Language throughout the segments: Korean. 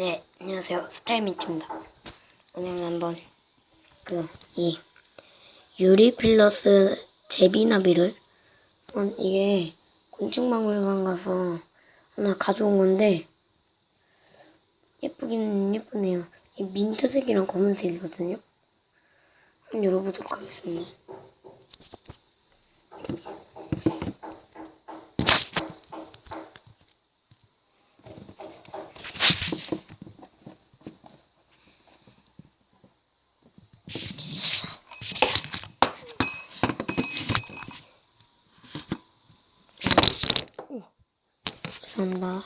네, 안녕하세요. 스타일민트입니다. 오늘은 한번 그 이 유리 플러스 제비나비를 한번 이게 곤충박물관 가서 하나 가져온 건데 예쁘긴 예쁘네요. 이 민트색이랑 검은색이거든요. 한번 열어보도록 하겠습니다. 죄송합니다.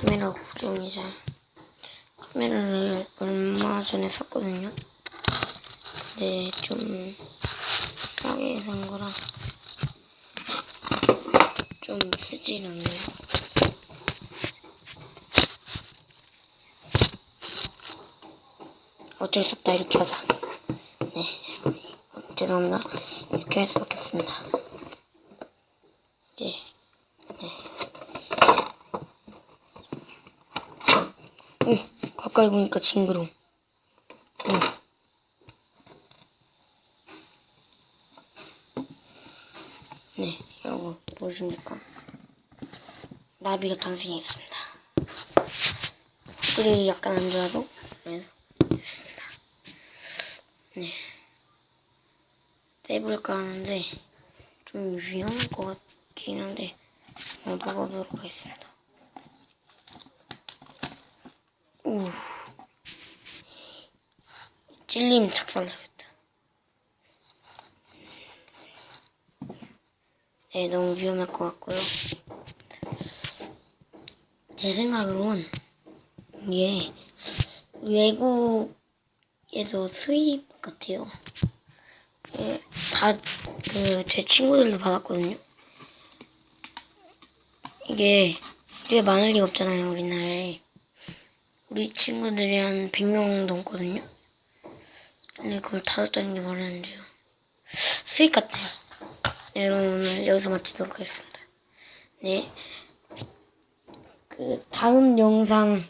카메라 고정이자 카메라를 얼마 전에 샀거든요. 근데 좀 싸게 산 거라 좀 쓰질 않네요. 어쩔 수 없다 이렇게 하자. 네, 죄송합니다. 이렇게 할 수밖에 없습니다. 네, 오, 가까이 보니까 징그러워. 응. 네, 여러분 보이십니까? 나비가 탄생했습니다. 확실히 약간 안 좋아도 네, 됐습니다. 네. 떼볼까 하는데 좀 위험할 것 같긴 한데 한번 먹어보도록 하겠습니다. 오. 찔림 착살나겠다. 네, 너무 위험할 것 같고요. 제 생각으론 이게 외국에서 수입 같아요. 예, 다, 그, 제 친구들도 받았거든요. 이게, 이게 많을 리가 없잖아요, 우리나라에. 우리 친구들이 한 100명 넘거든요. 근데 그걸 다뤘다는 게 말이 안 돼요. 수익 같아요. 네, 여러분 오늘 여기서 마치도록 하겠습니다. 네. 그 다음 영상을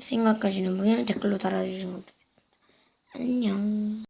생각하시는 분은 댓글로 달아주시면 됩니다. 안녕.